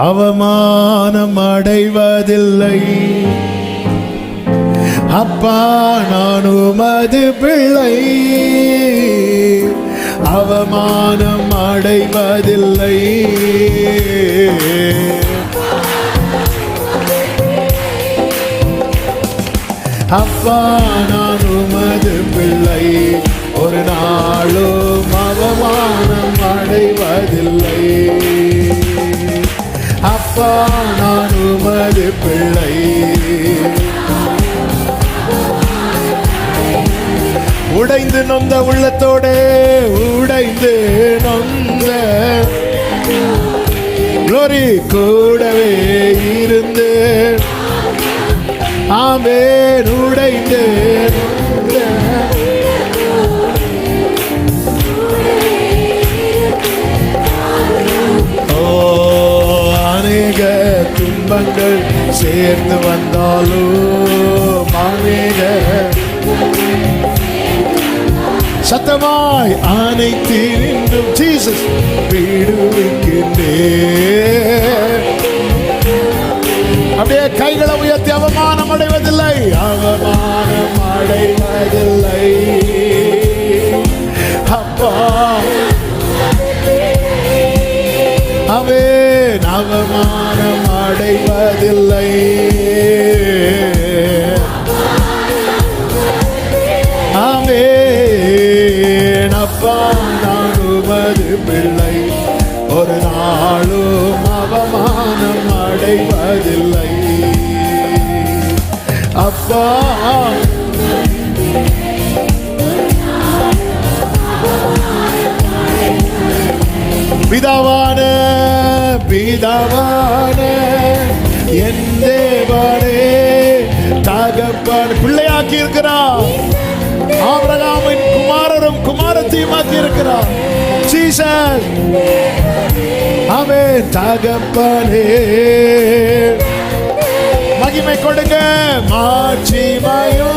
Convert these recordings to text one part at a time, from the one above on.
அவமானம் அடைவதில்லை அப்பா நான் உமது பிள்ளை. அவமானம் அடைவதில்லை அப்பா நான் உமது பிள்ளை. நான் உமது பிள்ளை. உடைந்து நொந்த உள்ளத்தோடு உடைந்து நொந்த. குளோரி கூடவே இருந்து. ஆமே உடைந்து சேர்ந்து வந்தாலும் அநேக சத்தமாய் அனைத்து நின்றும் ஜீசஸ் விடுவிக்கின்றே அப்படியே கைகளை உயர்த்தி அவமானம் அடைவதில்லை. அவமானம் அடைவதில்லை. அப்பா. அவே அவமானம் அடைவதில்லை. ஆமேன். அப்பா நான் உமது பிள்ளை. ஒரு நாளும் அவமானம் அடைவதில்லை. அப்பா. பிதாவான என் தேவனே தகப்பன் பிள்ளையாக்கி இருக்கிறார் ஆபிரகாமின் குமாரரும் குமாரத்தையும் ஆக்கி இருக்கிறார் ஜீசஸ் அவன் தகப்பனே. மகிமை கொடுங்க மாட்சிமையோ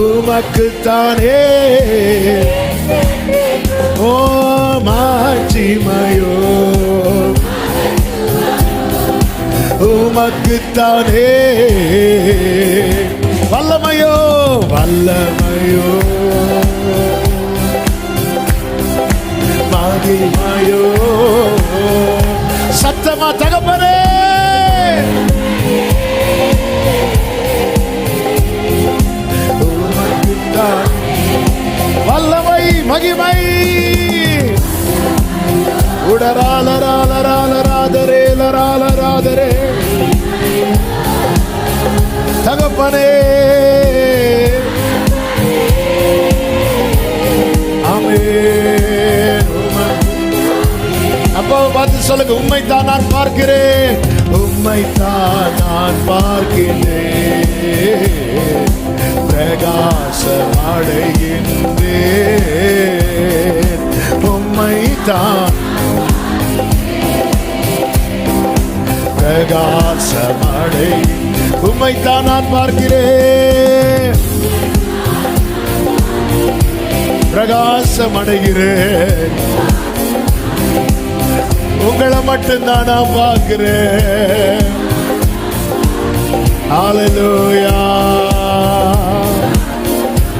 உமக்குத்தானே. ஓ மாட்சிமையோ. உமக்குத்தானே. வல்லமையோ வல்லமையோ. மகிமையோ. சத்தமா தகப்பனே. வல்லமை மகிமை. உடராலராலராலராதரே லராலராதரே தகப்பனே அப்பாவை பார்த்து சொல்லுங்க உண்மைத்தான் நான் பார்க்கிறேன். உண்மைத்தான் நான் பார்க்கிறேன். பிரகாசம் அடைகின்றேன் உண்மைத்தான் பிரகாச அடை உண்மைத்தான் நான் பார்க்கிறேன். பிரகாசம் அடைகிறேன் உங்களை மட்டும்தான் நான் பார்க்கிறேன். ஹalleluya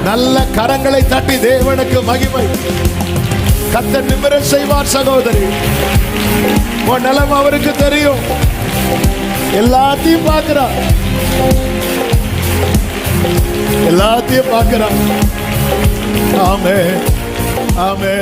நல்ல கரங்களை தட்டி தேவனுக்கு மகிமை. கத்த நிமிர செய்வார் சகோதரி. உன் நிலம் அவருக்கு தெரியும். எல்லாத்தையும் பார்க்கிறார் எல்லாத்தையும் பார்க்கிறார் ஆமே ஆமே